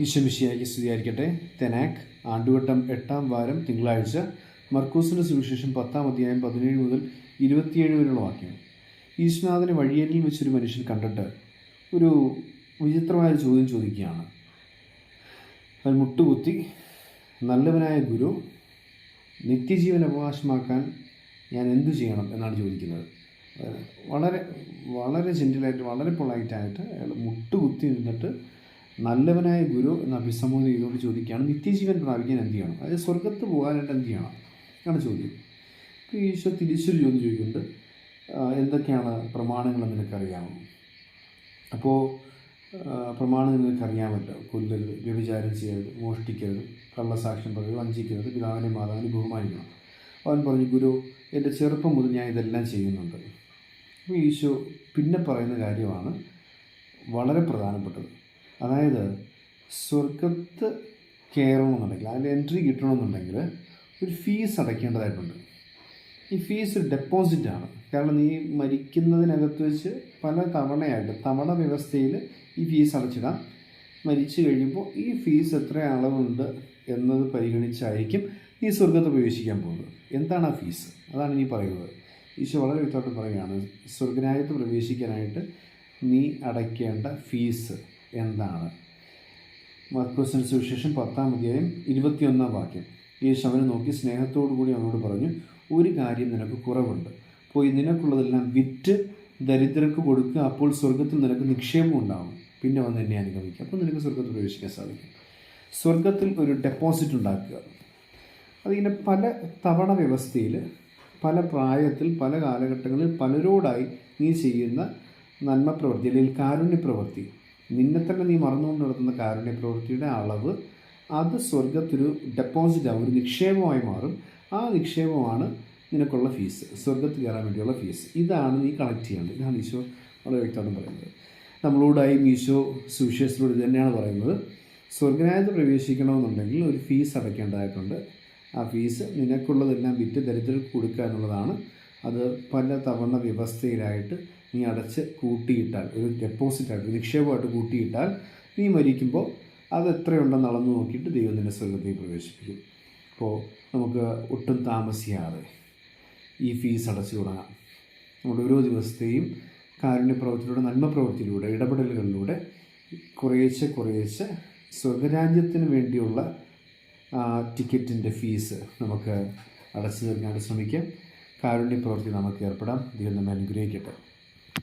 ഈശ്വമിഷിയാക്കി സ്തുതിയായിരിക്കട്ടെ. തെനാക്ക് ആണ്ടുവട്ടം എട്ടാം വാരം തിങ്കളാഴ്ച മർക്കൂസിന്റെ സുവിശേഷം പത്താം അധ്യായം പതിനേഴ് മുതൽ ഇരുപത്തിയേഴ് വരെയുള്ള വാക്യം. ഈശ്വനാഥനെ വഴിയേരിൽ വെച്ചൊരു മനുഷ്യൻ കണ്ടിട്ട് ഒരു വിചിത്രമായ ചോദ്യം ചോദിക്കുകയാണ്. അവൻ മുട്ടുകുത്തി നല്ലവനായ ഗുരു നിത്യജീവൻ അവകാശമാക്കാൻ ഞാൻ എന്തു ചെയ്യണം? എന്നാണ് ചോദിക്കുന്നത്. വളരെ വളരെ ജെന്റിലായിട്ട് വളരെ പൊളൈറ്റായിട്ട് അയാൾ മുട്ടുകുത്തി നിന്നിട്ട് നല്ലവനായ ഗുരു എന്ന് അഭിസംബോധന ചെയ്തുകൊണ്ട് ചോദിക്കുകയാണ്. നിത്യജീവൻ പ്രാപിക്കാൻ എന്ത് ചെയ്യണം? അതായത് സ്വർഗത്ത് പോകാനായിട്ട് എന്ത് ചെയ്യണം? ആണ് ചോദ്യം. ഇപ്പോൾ ഈശോ തിരിച്ചൊരു ചോദ്യം ചോദിക്കുന്നുണ്ട്. എന്തൊക്കെയാണ് പ്രമാണങ്ങൾ നിനക്കറിയാമോ? അപ്പോൾ പ്രമാണം നിനക്കറിയാമല്ലോ. കൊല്ലരുത് വ്യഭിചാരം ചെയ്യരുത് മോഷ്ടിക്കരുത് കള്ളസാക്ഷ്യം പറയരുത് വഞ്ചിക്കരുത് പിതാവിനെ മാതാവിനെ ബഹുമാനിക്കണം. അവൻ പറഞ്ഞു ഗുരു എന്റെ ചെറുപ്പം മുതൽ ഞാൻ ഇതെല്ലാം ചെയ്യുന്നുണ്ട്. അപ്പോൾ ഈശോ പിന്നെ പറയുന്ന കാര്യമാണ് വളരെ പ്രധാനപ്പെട്ടത്. അതായത് സ്വർഗത്ത് കയറണമെന്നുണ്ടെങ്കിൽ അതിൽ എൻട്രി കിട്ടണമെന്നുണ്ടെങ്കിൽ ഒരു ഫീസ് അടയ്ക്കേണ്ടതായിട്ടുണ്ട്. ഈ ഫീസ് ഡെപ്പോസിറ്റാണ് കാരണം നീ മരിക്കുന്നതിനകത്ത് വെച്ച് പല തവണയായിട്ട് തവണ വ്യവസ്ഥയിൽ ഈ ഫീസ് അടച്ചിടാം. മരിച്ചു കഴിയുമ്പോൾ ഈ ഫീസ് എത്ര അളവുണ്ട് എന്നത് പരിഗണിച്ചായിരിക്കും നീ സ്വർഗത്ത് പ്രവേശിക്കാൻ പോകുന്നത്. എന്താണ് ആ ഫീസ്? അതാണ് നീ പറയുന്നത്. ഈശോ വളരെ വ്യക്തമായിട്ട് പറയുകയാണ് സ്വർഗരാജ്യത്ത് പ്രവേശിക്കാനായിട്ട് നീ അടയ്ക്കേണ്ട ഫീസ് എന്താണ്? മർക്കോസിന് സുവിശേഷം പത്താം അധ്യായം ഇരുപത്തിയൊന്നാം വാക്യം. യേശു അവനെ നോക്കി സ്നേഹത്തോടു കൂടി അവനോട് പറഞ്ഞു ഒരു കാര്യം നിനക്ക് കുറവുണ്ട്. പോയി നിനക്കുള്ളതെല്ലാം വിറ്റ് ദരിദ്രർക്ക് കൊടുക്കുക അപ്പോൾ സ്വർഗത്തിൽ നിനക്ക് നിക്ഷേപം ഉണ്ടാകും പിന്നെ വന്ന് എന്നെ അനുഗമിക്കുക. അപ്പോൾ നിനക്ക് സ്വർഗത്തിൽ പ്രവേശിക്കാൻ സാധിക്കും. സ്വർഗത്തിൽ ഒരു ഡെപ്പോസിറ്റ് ഉണ്ടാക്കുക. അതിങ്ങനെ പല തവണ വ്യവസ്ഥയിൽ പല പ്രായത്തിൽ പല കാലഘട്ടങ്ങളിൽ പലരോടായി നീ ചെയ്യുന്ന നന്മ പ്രവൃത്തി അല്ലെങ്കിൽ കാരുണ്യ പ്രവൃത്തി നിന്നെ തന്നെ നീ മറന്നുകൊണ്ട് നടത്തുന്ന കാരുണ്യ പ്രവൃത്തിയുടെ അളവ് അത് സ്വർഗത്തൊരു ഡെപ്പോസിറ്റ് ആവും ഒരു നിക്ഷേപമായി മാറും. ആ നിക്ഷേപമാണ് നിനക്കുള്ള ഫീസ് സ്വർഗത്ത് കയറാൻ വേണ്ടിയുള്ള ഫീസ് ഇതാണ് നീ കളക്ട് ചെയ്യേണ്ടത്. ഇതാണ് ഈശോ വളരെ വ്യക്തമായിട്ട് പറയുന്നത്. നമ്മളോടായും ഈശോ സുവിശേഷത്തിലൂടെ തന്നെയാണ് പറയുന്നത്. സ്വർഗനായത് പ്രവേശിക്കണമെന്നുണ്ടെങ്കിൽ ഒരു ഫീസ് അടയ്ക്കേണ്ടതായിട്ടുണ്ട്. ആ ഫീസ് നിനക്കുള്ളതെല്ലാം വിറ്റ് ദരിദ്രർക്ക് കൊടുക്കുക എന്നുള്ളതാണ് അത് പല തവണ വ്യവസ്ഥയിലായിട്ട് നീ അടച്ച് കൂട്ടിയിട്ടാൽ ഒരു ഡെപ്പോസിറ്റായിട്ട് നിക്ഷേപമായിട്ട് കൂട്ടിയിട്ടാൽ നീ മരിക്കുമ്പോൾ അത് എത്രയുണ്ടെന്ന് അളന്ന് നോക്കിയിട്ട് ദൈവം നിന്നെ സ്വർഗത്തിൽ പ്രവേശിപ്പിക്കും. അപ്പോൾ നമുക്ക് ഒട്ടും താമസിയാതെ ഈ ഫീസ് അടച്ചു തുടങ്ങാം. നമ്മുടെ ഓരോ ദിവസത്തെയും കാരുണ്യ പ്രവൃത്തിയിലൂടെ നന്മ പ്രവൃത്തിയിലൂടെ ഇടപെടലുകളിലൂടെ കുറേശ്ശെ കുറേശ്ശെ സ്വർഗരാജ്യത്തിന് വേണ്ടിയുള്ള ടിക്കറ്റിന്റെ ഫീസ് നമുക്ക് അടച്ചു തീർക്കാനായിട്ട് ശ്രമിക്കാം. കാരുണ്യ പ്രവൃത്തി നമുക്ക് ഏർപ്പെടാം ദൈവം നമ്മെ അനുഗ്രഹിക്കട്ടെ.